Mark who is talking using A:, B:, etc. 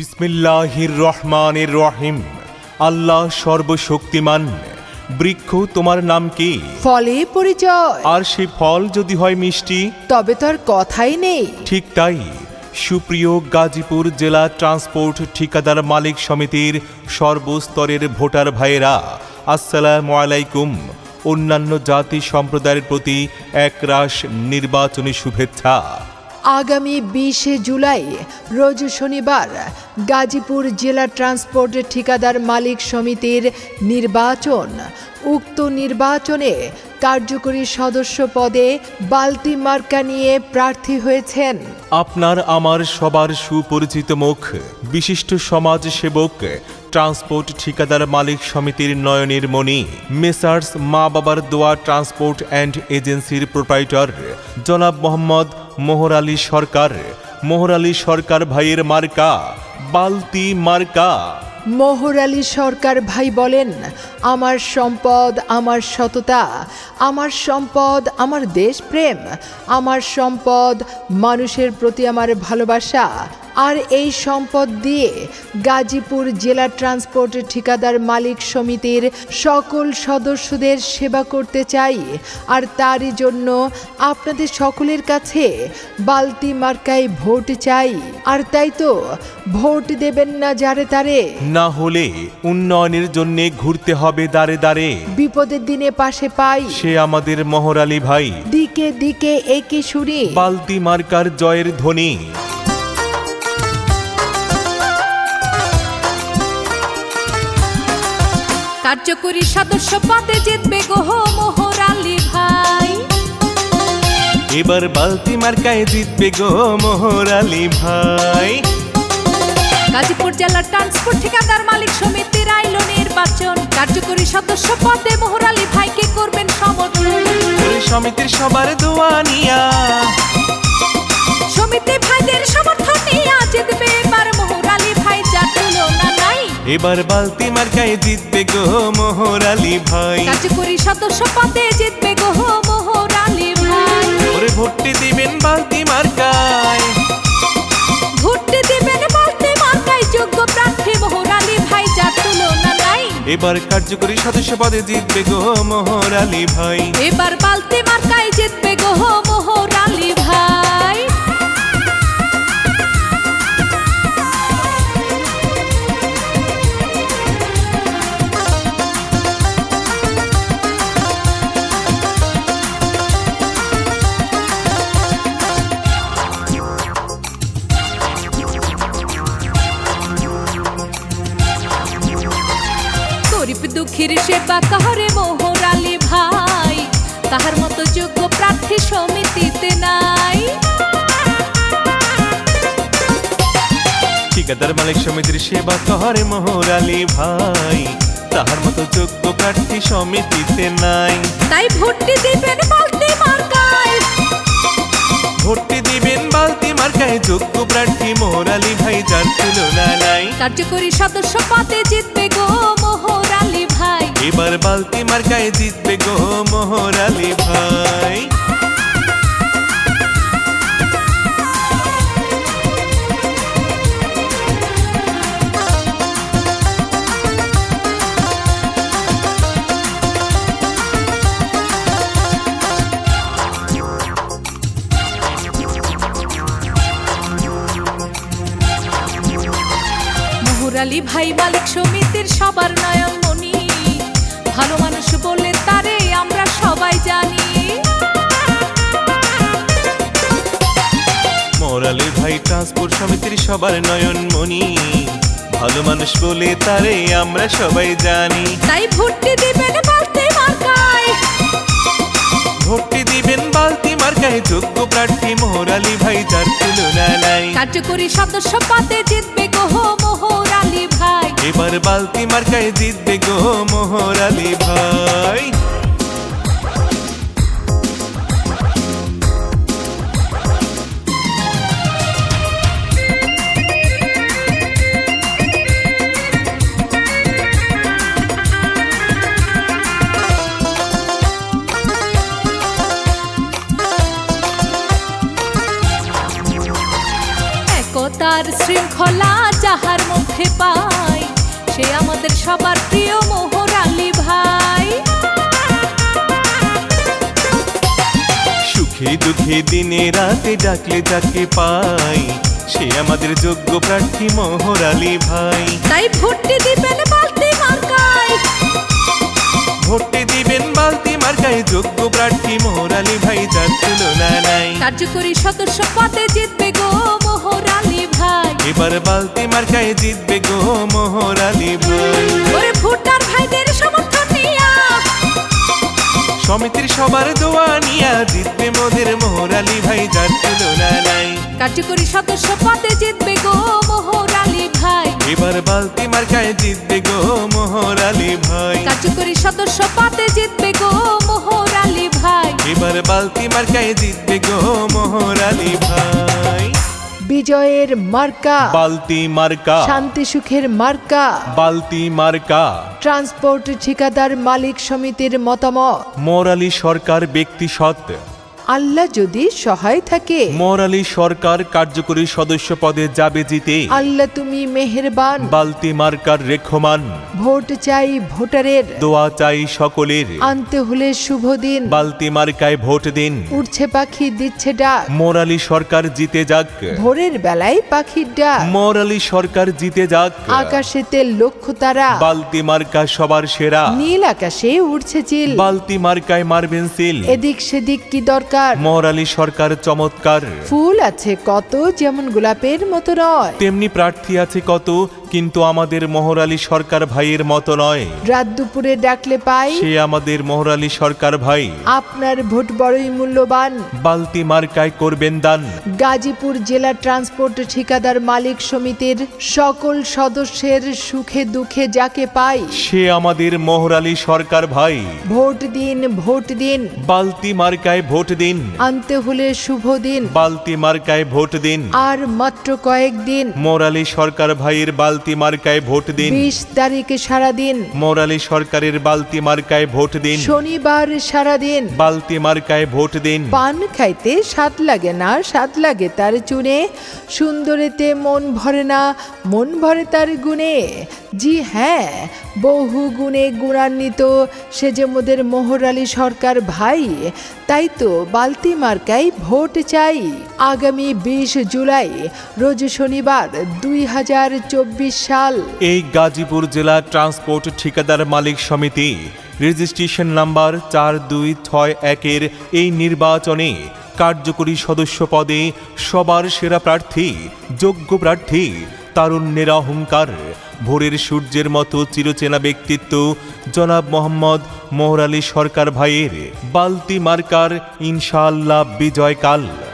A: বিসমিল্লাহির রহমানির রহিম। আল্লাহ সর্বশক্তিমান। বৃক্ষ তোমার নাম কি?
B: ফলে পরিচয়।
A: আর সে ফল যদি হয় মিষ্টি?
B: তবে তো আর কথাই নেই।
A: ঠিক তাই। সুপ্রিয় গাজীপুর জেলা ট্রান্সপোর্ট ঠিকাদার মালিক সমিতির সর্বস্তরের ভোটার ভাইয়েরা আসসালামু আলাইকুম। অন্যান্য জাতি সম্প্রদায়ের প্রতি একরাশ নির্বাচনী শুভেচ্ছা।
B: আগামী বিশে জুলাই রোজ শনিবার গাজীপুর জেলা ট্রান্সপোর্ট ঠিকাদার মালিক সমিতির নির্বাচন। উক্ত নির্বাচনে কার্যকরী সদস্য পদে বালতি মার্কা নিয়ে প্রার্থী হয়েছেন।
A: আপনার আমার সবার সুপরিচিত মুখ, বিশিষ্ট সমাজ সেবক ট্রান্সপোর্ট ঠিকাদার মালিক সমিতির নয়নের মণি, মেসার্স মা বাবার দোয়া ট্রান্সপোর্ট অ্যান্ড এজেন্সির প্রোপাইটর, জনাব মোহাম্মদ মোহর আলী সরকার, মোহর আলী সরকার ভাইয়ের মার্কা, বালতি মার্কা।
B: মোহর আলী সরকার ভাই বলেন, আমার সম্পদ, আমার সততা, আমার সম্পদ, আমার দেশপ্রেম, আমার সম্পদ, মানুষের প্রতি আমার ভালোবাসা আর এই সম্পদ দিয়ে গাজীপুর জেলা ট্রান্সপোর্ট ঠিকাদার মালিক সমিতির সকল সদস্যদের সেবা করতে চাই। আর তারই জন্য আপনাদের সকলের কাছে বালতি মার্কায় ভোট চাই। আর তাই তো ভোট দেবেন না যারে তারে।
A: না হলে উন্নয়নের জন্যে ঘুরতে হবে দাঁড়ে দাঁড়ে
B: বিপদের দিনে পাশে পাই।
A: সে আমাদের মোহর আলী ভাই।
B: দিকে দিকে একে শুনি
A: বালতি মার্কার জয়ের ধ্বনি।
C: কার্যকরী সদস্য পদে জিতবে গোহ মোহর আলী ভাই।
A: এবার বালতি মার্কায় জিতবে গো মোহর আলী ভাই।
C: গাজীপুর জেলার ট্রান্সপোর্ট ঠিকাদার মালিক সমিতির আইল নির্বাচন। কার্যকরী সদস্য পদে মোহর আলী ভাইকে করবেন সমর্থন।
A: সমিতির সবার দোয়া নিয়া।
C: সমিতি ভাইদের এবার
A: বালতি মার্কায় জিতবে গো মোহর আলী ভাই।
C: কার্যকরী সদস্য পদে জিতবে গোহ মোহর আলী ভাই।
A: ওরে ভোটটি দিবেন বালতি মার্কায়।
C: ভোটে দিবেন বলতে মার্কাই যোগ্য প্রার্থী মোহর আলী ভাই যার তুলনা নাই।
A: এবার কার্যকরী সদস্য পদে জিতবে গো মোহর আলী ভাই।
C: এবার বালতি মার্কাই জিতবে গোহ মোহর আলী ভাই। সেবা কাহরে মোহর আলী ভাই? তাহার মতো যোগ্য প্রার্থী সমিতিতে নাই।
A: ঠিকাদার মালিক সমিতির সেবা করে মোহর আলী ভাই? তাহার মতো যোগ্য প্রার্থী সমিতিতে নাই।
C: তাই ভোটটি দিবেন বালতি মার্কায়।
A: ভোটটি দিবেন বালতি মার্কায় যোগ্য প্রার্থী মোহর আলী ভাই যার তুলনা নাই।
C: কার্যকরী সদস্য পদে জিতবে গো
A: এবার বালতি মার্কায় জিতবে গো মোহর আলী ভাই।
C: ভাই মালিক সমিতির সবার নয়ন ভালো মানুষ বললে তারে আমরা সবাই জানি।
A: মোহর ভাই ট্রান্সপোর্ট সমিতির সবার নয়ন মনি ভালো মানুষ বলে তারে আমরা সবাই জানি।
C: তাই ভর্তি দিবেন বালতি মার্কায়।
A: ভোটটি দিবেন বালতি মার্কায় যোগ্য প্রার্থী মোহর আলী ভাই যার তুলনা নাই।
C: কার্যকরী সদস্য পদে জিতবে ভাই
A: এবার বালতি মার্কায় জিতবে গো মোহর আলী ভাই।
C: একতার শৃঙ্খলা যাহার মুখে পাই সে আমাদের সবার প্রিয় মোহর আলী ভাই।
A: সুখে দুঃখে দিনে রাতে ডাকলে যাকে পাই সে আমাদের যোগ্য প্রার্থী মোহর আলী ভাই।
C: তাই ভোটটি দিবেন বালতি মার্কায়।
A: ভোটে দিবেন বালতি মার্কায় যোগ্য প্রার্থী মোহর আলী ভাই যার তুলনা নাই।
C: কার্যকরী সদস্য পদে জিতবে গো।
A: এবার বালতি মার্কায় জিতবে গো মোহর আলী ভাই।
C: ওরে ভোটার ভাইদের সমর্থন
A: সমিতির সবার দোয়া নিয়া জিতবে মোদের মোহর আলী ভাই যার তুলনা নাই।
C: কার্যকরী সদস্য পদে জিতবে গো মোহর আলী ভাই।
A: এবার বালতি মার্কায় জিতবে গো মোহর আলী ভাই।
C: কার্যকরী সদস্য পদে জিতবে গো মোহর আলী ভাই।
A: এবার বালতি মার্কায় জিতবে গো মোহর
B: বিজয়ের মার্কা।
A: বালতি মার্কা।
B: শান্তি সুখের মার্কা।
A: বালতি মার্কা।
B: ট্রান্সপোর্ট ঠিকাদার মালিক সমিতির মতামত।
A: মোরালি সরকার ব্যক্তি সৎ।
B: আল্লাহ যদি সহায় থাকে।
A: মোরালি সরকার কার্যকরী সদস্য পদে যাবে জিতে।
B: আল্লাহ তুমি মেহেরবান।
A: বালতি মার্কার রেখমান।
B: ভোট চাই ভোটারের।
A: দোয়া চাই সকলের।
B: আনতে হলে শুভ দিন।
A: বালতি মার্কায় ভোট দিন।
B: উঠছে পাখি দিচ্ছে ডাক।
A: মোরালি সরকার জিতে যাক।
B: ভোরের বেলায় পাখির ডাক।
A: মোরালি সরকার জিতে যাক।
B: আকাশেতে লক্ষ্য তারা।
A: বালতি মার্কা সবার সেরা।
B: নীল আকাশে উঠছে চিল।
A: বালতি মার্কায় মারবেন সিল।
B: এদিক সেদিক কি দরকার?
A: মোরালি সরকার চমৎকার।
B: ফুল আছে কত যেমন গোলাপের মতো নয়
A: তেমনি প্রার্থী আছে কত কিন্তু আমাদের মোহরালি সরকার ভাইয়ের মতো নয়।
B: রাত দুপুরে ডাকলে পাই
A: সে আমাদের মোহরালি সরকার ভাই।
B: আপনার ভোট বড়ই মূল্যবান।
A: বালতি মার্কায় করবেন দান।
B: গাজীপুর জেলা ট্রান্সপোর্ট ঠিকাদার মালিক সমিতির সকল সদস্যের সুখে দুঃখে যাকে পাই।
A: সে আমাদের মোহরালি সরকার ভাই।
B: ভোট দিন ভোট দিন।
A: বালতি মার্কায় ভোট দিন।
B: আনতে হলে শুভ দিন।
A: বালতি মার্কায় ভোট দিন।
B: আর মাত্র কয়েকদিন
A: মোরালি সরকার ভাইয়ের বালতি মার্কায় ভোট দিন।
B: বিশ তারিখে সারাদিন
A: মোরালি সরকারের বালতি মার্কায় ভোট দিন।
B: শনিবার সারাদিন
A: বালতি মার্কায় ভোট দিন।
B: পান খাইতে স্বাদ লাগে না স্বাদ লাগে তার চুনে। সুন্দরেতে মন ভরে না মন ভরে তার গুণে। জি হ্যাঁ বহু গুণে গুণান্বিত সে যে মোদের মোহর আলী সরকার ভাই, তাই তো বালতি মার্কাই ভোট চাই। আগামী বিশ জুলাই, রোজ শনিবার দুই হাজার চব্বিশ সাল।
A: এই গাজীপুর জেলা ট্রান্সপোর্ট ঠিকাদার মালিক সমিতি, রেজিস্ট্রেশন নাম্বার চার দুই ছয় একের এই নির্বাচনে কার্যকরী সদস্য পদে সবার সেরা প্রার্থী, যোগ্য প্রার্থী, তারুণ্যের অহংকার ভোরের সূর্যের মতো চিরচেনা ব্যক্তিত্ব জনাব মোহাম্মদ মোহর আলী সরকার ভাইয়ের বালতি মার্কার ইনশাল্লাহ বিজয় বিজয়কাল।